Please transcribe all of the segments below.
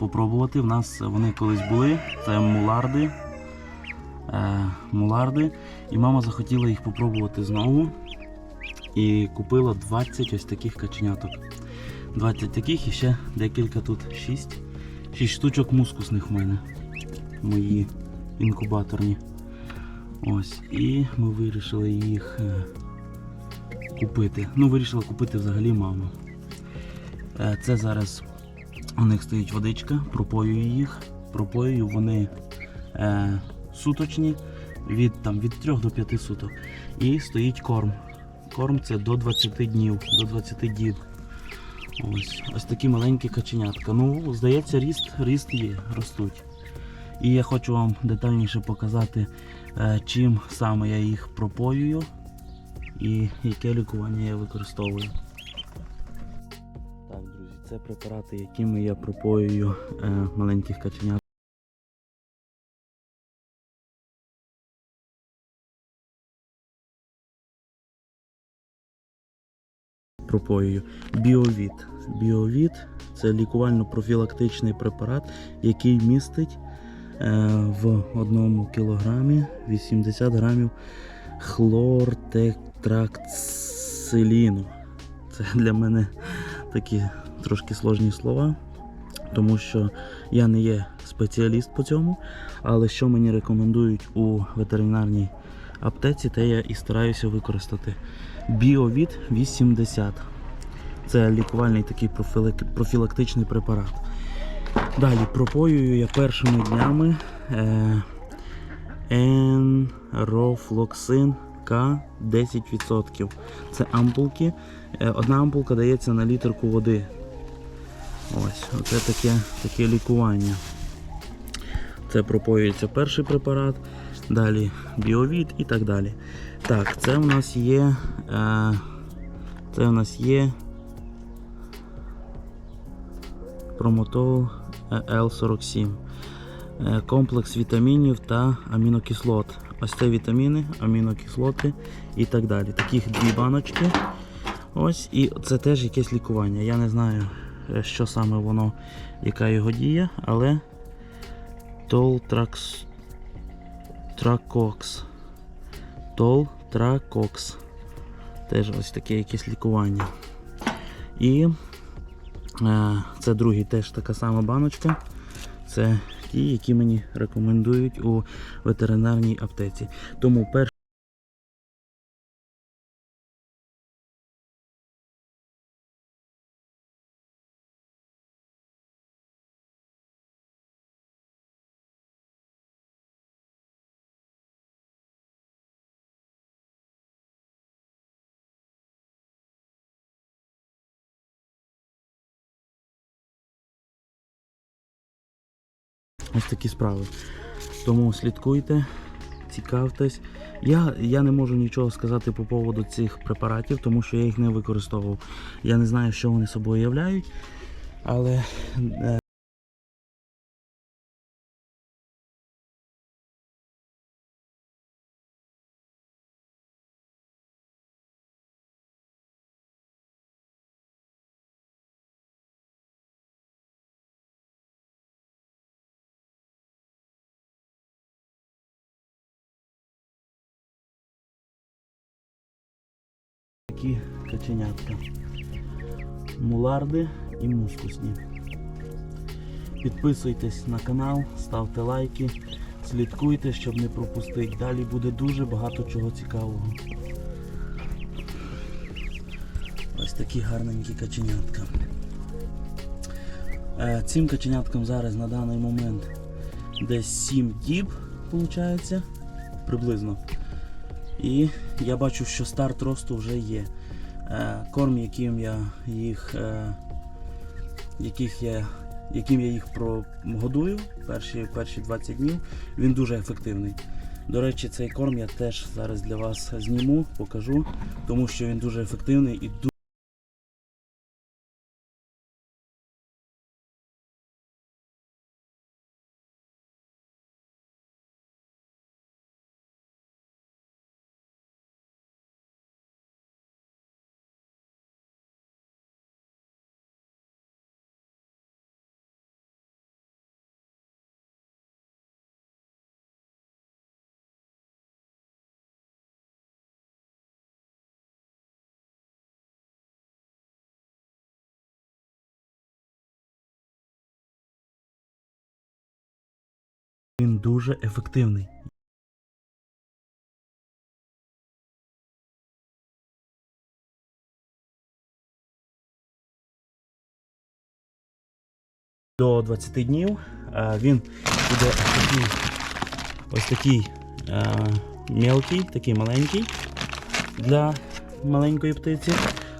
попробувати. В нас вони колись були. Це муларди. Е, муларди. І мама захотіла їх попробувати знову. І купила 20 ось таких каченяток. 20 таких і ще декілька тут. 6. 6 штучок мускусних в мене. Мої інкубаторні. Ось. І ми вирішили їх е, купити. Ну, вирішила купити взагалі мама. Е, Це зараз у них стоїть водичка, пропоюю їх. Пропоюю вони е, суточні від, там, від 3 до 5 суток. І стоїть корм. Корм це до 20 днів, до 20 діб. Ось, ось такі маленькі каченятка. Ну, здається, ріст, ріст є, ростуть. І я хочу вам детальніше показати, е, чим саме я їх пропоюю і яке лікування я використовую. Це препарати, якими я пропоюю е, маленьких каченят. Пропоюю Біовіт. Біовіт це лікувально-профілактичний препарат, який містить е, в одному кілограмі 80 грамів хлортетракциліну. Це для мене такі трошки сложні слова, тому що я не є спеціаліст по цьому, але що мені рекомендують у ветеринарній аптеці, те я і стараюся використати. Біовіт 80. Це лікувальний такий профілактичний препарат. Далі пропоюю я першими днями е, енрофлоксин К 10%. Це ампулки. Е, Одна ампулка дається на літерку води. Ось, оце таке, таке лікування. Це пропоюється перший препарат, далі біовід і так далі. Так, це в нас є. Е, це в нас є промотол L47. Е, Комплекс вітамінів та амінокислот. Ось це вітаміни, амінокислоти і так далі. Таких дві баночки. Ось, і це теж якесь лікування. Я не знаю, е, що саме воно, яка його дія, але Толтракс Тракокс. Толтракокс. Теж ось таке якесь лікування. І е, це другий теж така сама баночка. Це ті, які мені рекомендують у ветеринарній аптеці. Тому перший. Ось такі справи. Тому слідкуйте, цікавтесь. Я, я не можу нічого сказати по поводу цих препаратів, тому що я їх не використовував. Я не знаю, що вони собою являють, але такі каченятка. Муларди і мускусні. Підписуйтесь на канал, ставте лайки, слідкуйте, щоб не пропустити. Далі буде дуже багато чого цікавого. Ось такі гарненькі каченятка. Е, Цим каченяткам зараз на даний момент десь 7 діб, виходить, приблизно. І я бачу, що старт росту вже є. Е, Корм, яким я їх, е, яких я, яким я їх годую перші, перші 20 днів, він дуже ефективний. До речі, цей корм я теж зараз для вас зніму, покажу, тому що він дуже ефективний і дуже Він дуже ефективний. До 20 днів е, він буде ось такий, ось такий е, мелкий, такий маленький для маленької птиці.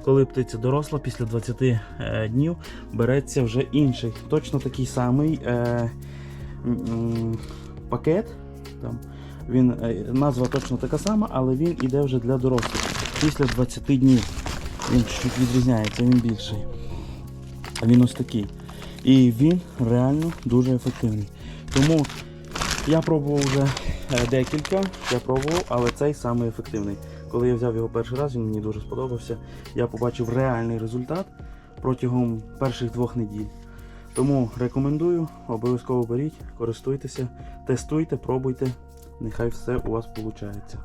Коли птиця доросла, після 20 е, днів береться вже інший, точно такий самий пакет. Там, він, е, назва точно така сама, але він іде вже для дорослих. Після 20 днів. Він чуть відрізняється, він більший. Він ось такий. І він реально дуже ефективний. Тому я пробував вже е, декілька, я пробував, але цей самий ефективний. Коли я взяв його перший раз, він мені дуже сподобався. Я побачив реальний результат протягом перших двох неділь. Тому рекомендую, обов'язково беріть, користуйтеся, тестуйте, пробуйте. Нехай все у вас виходить.